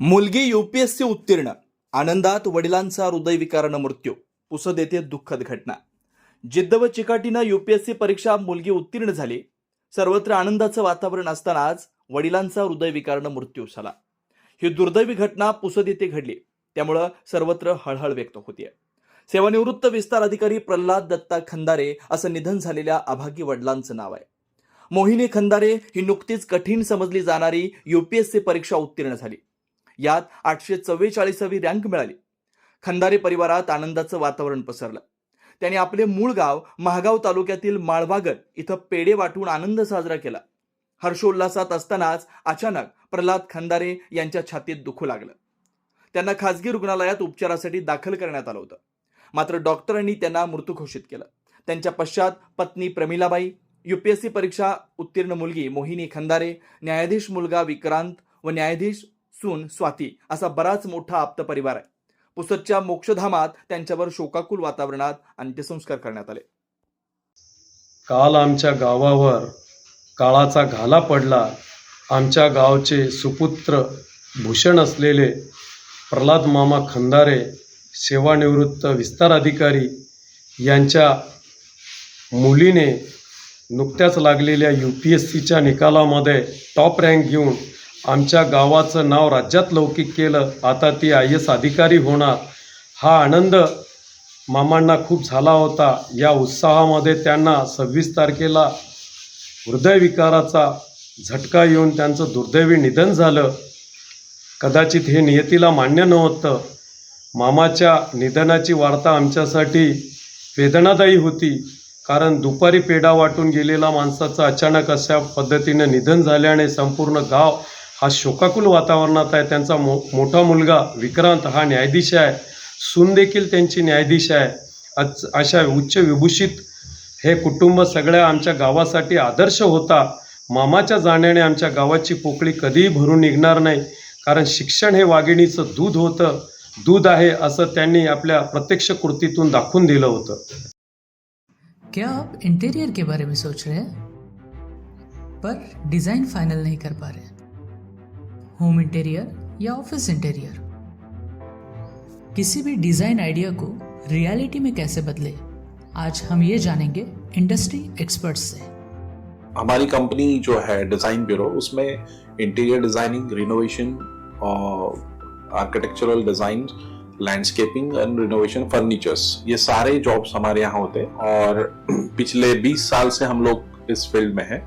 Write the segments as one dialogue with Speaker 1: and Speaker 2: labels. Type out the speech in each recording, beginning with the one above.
Speaker 1: मुलगी युपीएससी उत्तीर्ण. आनंदात वडिलांचा हृदयविकारानं मृत्यू. पुसद येथे दुःखद घटना. जिद्द व चिकाटीनं युपीएससी परीक्षा मुलगी उत्तीर्ण झाली. सर्वत्र आनंदाचं वातावरण असतानाच वडिलांचा हृदयविकारानं मृत्यू झाला. ही दुर्दैवी घटना पुसद येथे घडली. त्यामुळं सर्वत्र हळहळ व्यक्त होतीये. सेवानिवृत्त विस्तार अधिकारी प्रल्हाद दत्ता खंदारे असं निधन झालेल्या अभागी वडिलांचं नाव आहे. मोहिनी खंदारे ही नुकतीच कठीण समजली जाणारी युपीएससी परीक्षा उत्तीर्ण झाली. यात आठशे चव्वेचाळीसावी रँक मिळाली. खंदारे परिवारात आनंदाचं वातावरण पसरलं. त्यांनी आपले मूळ गाव महागाव तालुक्यातील माळवागत इथं पेढे वाटून आनंद साजरा केला. हर्षोल्लासात असतानाच अचानक प्रल्हाद खंदारे यांच्या छातीत दुखू लागलं. त्यांना खासगी रुग्णालयात उपचारासाठी दाखल करण्यात आलं होतं. मात्र डॉक्टरांनी त्यांना मृत घोषित केलं. त्यांच्या पश्चात पत्नी प्रमिलाबाई यूपीएससी परीक्षा उत्तीर्ण मुलगी मोहिनी खंदारे न्यायाधीश मुलगा विक्रांत व न्यायाधीश सून स्वाती असा बराच मोठा आप्त परिवार आहे. पुसदच्या मोक्षधामात त्यांच्यावर शोकाकुल वातावरणात अंत्यसंस्कार करण्यात आले.
Speaker 2: काल आमच्या गावावर काळाचा घाला पडला. आमच्या गावचे सुपुत्र भूषण असलेले प्रल्हाद मामा खंदारे सेवानिवृत्त विस्तार अधिकारी यांच्या मुलीने नुकत्याच लागलेल्या यू पी एस सीच्या निकालामध्ये टॉप रँक घेऊन आमच्या गावाचं नाव राज्यात लौकिक केलं. आता ती आय एस अधिकारी होणार. हा आनंद मामांना खूप झाला होता. या उत्साहामध्ये त्यांना सव्वीस तारखेला हृदयविकाराचा झटका येऊन त्यांचं दुर्दैवी निधन झालं. कदाचित हे नियतीला मान्य नव्हतं. मामाच्या निधनाची वार्ता आमच्यासाठी वेदनादायी होती. कारण दुपारी पेढा वाटून गेलेला माणसाचं अचानक अशा पद्धतीनं निधन झाल्याने संपूर्ण गाव हा शोकाकुल वातावरणात आहे. त्यांचा मो मोठा मुलगा विक्रांत हा न्यायाधीश आहे. सून देखील त्यांची न्यायाधीश आहे. अच अशा उच्च विभूषित हे कुटुंब सगळ्या आमच्या गावासाठी आदर्श होता. मामाच्या जाण्याने आमच्या गावाची पोकळी कधीही भरून निघणार नाही. कारण शिक्षण हे वाघिणीचं दूध होतं. दूध आहे असं त्यांनी आपल्या प्रत्यक्ष कृतीतून दाखवून दिलं होतं.
Speaker 3: क्या आप इंटीरियर के बारे में सोच रहे हैं? पर डिज़ाइन फाइनल नहीं कर पा रहे होम इंटीरियर या ऑफ़िस इंटीरियर किसी भी डिज़ाइन आइडिया को रियलिटी में कैसे बदले, आज हम ये जानेंगे इंडस्ट्री एक्सपर्ट्स से।
Speaker 4: हमारी कंपनी जो है डिज़ाइन ब्यूरो उसमें इंटीरियर डिज़ाइनिंग रिनोवेशन और architectural design landscaping and renovation furnitures ये सारे जॉब्स हमारे यहाँ होते हैं। और पिछले 20 साल से हम लोग इस फ़ील्ड में हैं।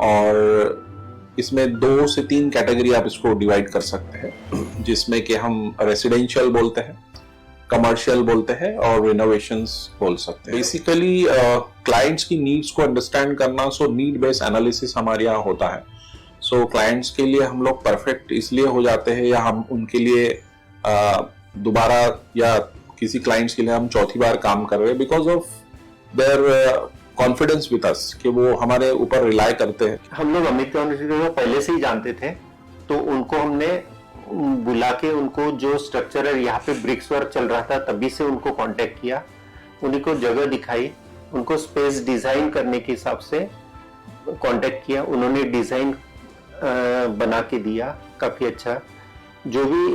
Speaker 4: और इसमें दो से तीन कैटेगरी आप इसको डिवाइड कर सकते हैं जिसमें कि हम रेसिडेंशियल बोलते हैं कमर्शियल बोलते हैं और रिनोवेशंस बोल सकते हैं। बेसिकली क्लाइंट्स की नीड्स को अंडरस्टैंड करना सो नीड बेस्ड एनालिसिस हमारे यहाँ होता है। सो so, क्लाइंट्स के लिए हम लोग परफेक्ट इसलिए हो जाते हैं या हम उनके लिए अ, दोबारा या किसी क्लाइंट्स के लिए हम चौथी बार काम कर रहे हैं because of their confidence with us कि वो हमारे ऊपर रिलाई करते हैं।
Speaker 5: हम लोग अमित यूनिवर्सिटी को पहले से ही जानते थे तो उनको हमने बुला के उनको जो स्ट्रक्चर है, यहाँ पे ब्रिक्स वर्क चल रहा था, तभी से उनको कांटेक्ट किया। उन्हीं को जगह दिखाई, उनको स्पेस डिज़ाइन करने के हिसाब से कांटेक्ट किया। उन्होंने डिज़ाइन बना के दिया, काफ़ी अच्छा। जो भी